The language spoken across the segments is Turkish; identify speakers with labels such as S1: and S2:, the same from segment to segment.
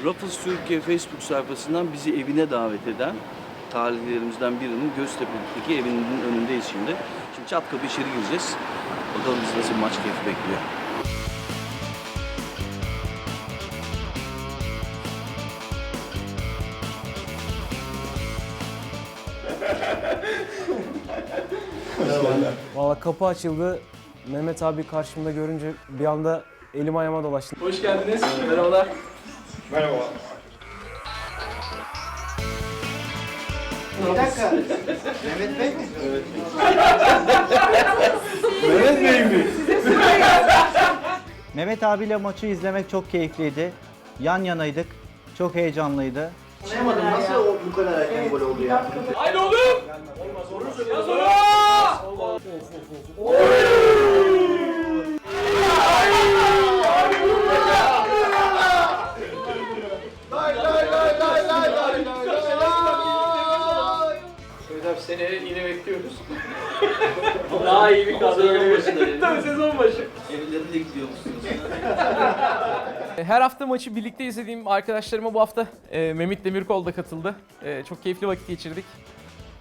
S1: Ruffles Türkiye Facebook sayfasından bizi evine davet eden talihlerimizden birinin Göztepe'deki evinin önündeyiz şimdi. Şimdi çat kapı içeri gireceğiz. Bakalım bizi nasıl bir maç keyfi bekliyor.
S2: Valla kapı açıldı. Mehmet abi karşımda görünce bir anda elim ayağıma dolaştı.
S3: Hoş geldiniz. Merhabalar.
S4: Bir dakika. Mehmet Bey mi? Mehmet abiyle maçı izlemek çok keyifliydi. Yan yanaydık. Çok heyecanlıydı. Anlayamadım nasıl o bu kadar erken gol oldu ya?
S3: Haydi oğlum. Ya sonra. Seneye yine bekliyoruz. Daha iyi bir kadro görebiliriz. Tabii sezon başı.
S1: Evlerinde gidiyor musunuz?
S3: Her hafta maçı birlikte izlediğim arkadaşlarıma bu hafta e, Mehmet Demirkol da katıldı. E, çok keyifli vakit geçirdik.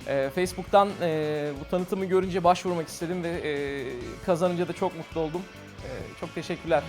S3: E, Facebook'tan e, bu tanıtımı görünce başvurmak istedim ve e, kazanınca da çok mutlu oldum. E, çok teşekkürler.